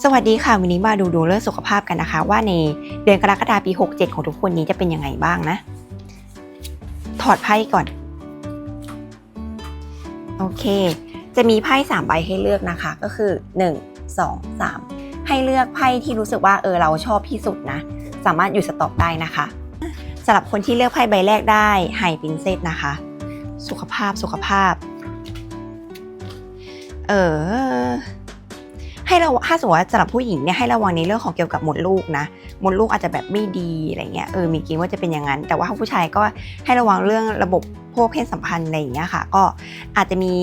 สวัสดีค่ะวันนี้มาดูดวงเรื่องสุขภาพกันนะคะ ว่าในเดือนกรกฎาคมปี 67 ของทุกคนนี้จะเป็นยังไงบ้างนะ ถอดไพ่ก่อน โอเค จะมีไพ่3ใบให้เลือกนะคะ ก็คือ 1 2 3 ให้เลือกไพ่ที่รู้สึกว่าเออเราชอบที่สุดนะ สามารถอยู่สต็อกได้นะคะสำหรับคนที่เลือกไพ่ใบแรกได้ไฮปินเซตนะคะ สุขภาพสุขภาพ เออ เราถ้าสมมติว่าสำหรับผู้หญิงเนี่ยให้ระวังในเรื่องของเกี่ยวกับมดลูกนะมดลูกอาจจะแบบไม่ดีอะไรเงี้ยเออมีกณฑ์ว่าจะเป็นอย่างนั้น แต่ว่าถ้าผู้ชายก็ให้ระวังเรื่องระบบพวกเพศสัมพันธ์อะไรอย่างเงี้ยค่ะ ก็อาจจะมี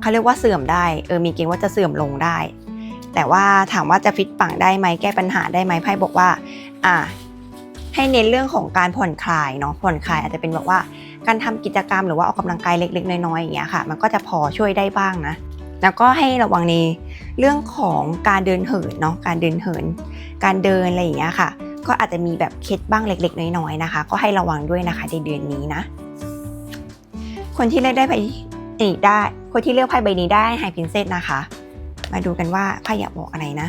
เขาเรียกว่าเสื่อมได้เออมีเกณฑ์ว่าจะเสื่อมลงได้ แต่ว่าถามว่าจะฟิตปังได้ไหมแก้ปัญหาได้ไหมไพ่บอกว่าอ่าให้เน้นเรื่องของการผ่อนคลายเนาะผ่อนคลายอาจจะเป็นแบบว่าการทำกิจกรรมหรือว่าออกกำลังกายเล็ก ๆ น้อยๆอย่างเงี้ยค่ะ มันก็จะพอช่วยได้บ้างนะ แล้วก็ให้ระวังใน เรื่องของการเดินเหินเนาะการเดินเหิน การเดินอะไรอย่างเงี้ยค่ะ ก็อาจจะมีแบบเคล็ดบ้างเล็ก ๆ น้อยๆนะคะ ก็ให้ระวังด้วยนะคะในเดือนนี้นะ คนที่เลือกได้ไพ่นี้ได้ คนที่เลือกไพ่ใบนี้ได้ไฮพินเซตนะคะ มาดูกันว่าไพ่อยากบอกอะไรนะ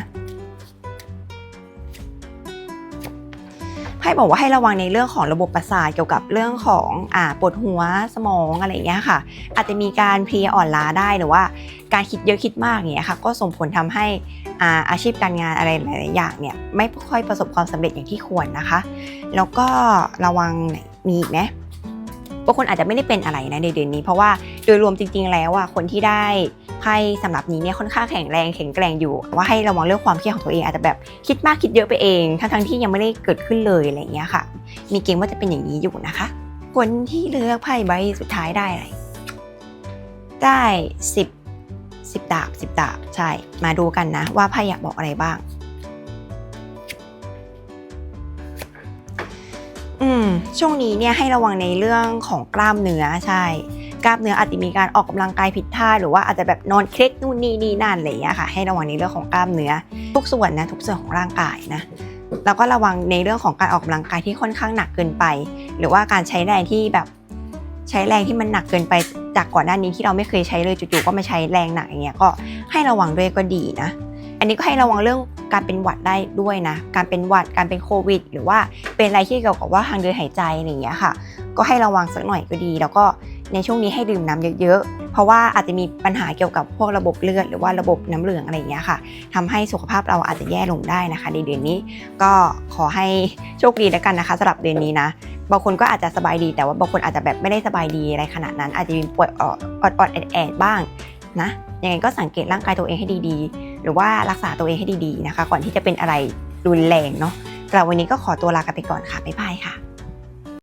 ไพ่บอกว่าให้ระวังในเรื่องของระบบประสาทเกี่ยวกับเรื่องของอ่าปวดหัวสมองอะไรอย่างเงี้ยค่ะ อาจจะมีการเพลียอ่อนล้าได้หรือว่า การคิดเยอะคิดมากอย่างเงี้ยค่ะก็ส่งผลทำให้อาอาชีพการงานอะไรหลาย ๆ อย่างเนี่ยไม่ค่อยประสบความสำเร็จอย่างที่ควรนะคะ แล้วก็ระวังมีอีกไหมบางคนอาจจะไม่ได้เป็นอะไรนะในเดือนนี้ เพราะว่าโดยรวมจริง ๆ แล้วอะคนที่ได้ไพ่สำหรับนี้เนี่ยค่อนข้างแข็งแรงแข็งแกร่งอยู่ ว่าให้ระวังเรื่องความเครียดของตัวเองอาจจะแบบคิดมากคิดเยอะไปเอง ทั้งๆที่ยังไม่ได้เกิดขึ้นเลยอะไรอย่างเงี้ยค่ะ มีเกณฑ์ว่าจะเป็นอย่างนี้อยู่นะคะ คนที่เลือกไพ่ใบสุดท้ายได้อะไรได้สิบ สิบดาบสิบดาบ ใช่ มาดูกันนะว่าไพ่อยากบอกอะไรบ้าง อืม ช่วงนี้เนี่ยให้ระวังในเรื่องของกล้ามเนื้อใช่ กล้ามเนื้ออาจจะมีการออกกำลังกายผิดท่า หรือว่าอาจจะแบบนอนเคล็ดนู่นนี่นี่นั่นอะไรอย่างเงี้ยค่ะ ให้ระวังในเรื่องของกล้ามเนื้อ ทุกส่วนนะทุกส่วนของร่างกายนะแล้วก็ระวังในเรื่องของการออกกำลังกายที่ค่อนข้างหนักเกินไป หรือว่าการใช้แรงที่แบบ ใช้แรงที่มันหนักเกินไปจากก่อนหน้านี้ที่เราไม่เคยใช้เลยจู่ๆก็มาใช้แรงหนักอย่างเงี้ยก็ให้ระวังด้วยก็ดีนะ อันนี้ก็ให้ระวังเรื่องการเป็นหวัดได้ด้วยนะ การเป็นหวัดการเป็นโควิด หรือว่าเป็นอะไรที่เกี่ยวกับว่าทางเดินหายใจอะไรอย่างเงี้ยค่ะ ก็ให้ระวังสักหน่อยก็ดี แล้วก็ในช่วงนี้ให้ดื่มน้ำเยอะๆ เพราะว่าอาจจะมีปัญหาเกี่ยวกับพวกระบบเลือด หรือว่าระบบน้ำเหลืองอะไรอย่างเงี้ยค่ะทำให้สุขภาพเราอาจจะแย่ลงได้นะคะ ในเดือนนี้ก็ขอให้โชคดีแล้วกันนะคะสำหรับเดือนนี้นะ บางคนก็อาจจะสบายดี แต่ว่าบางคนอาจจะแบบไม่ได้สบายดีอะไรขนาดนั้น อาจจะมีปวดออดอดๆแอดๆบ้างนะยังไงก็สังเกตร่างกายตัวเองให้ดีๆ หรือว่ารักษาตัวเองให้ดีๆนะคะ ก่อนที่จะเป็นอะไรรุนแรงเนาะเราวันนี้ก็ขอตัวลากันไปก่อนค่ะบ๊ายบายค่ะ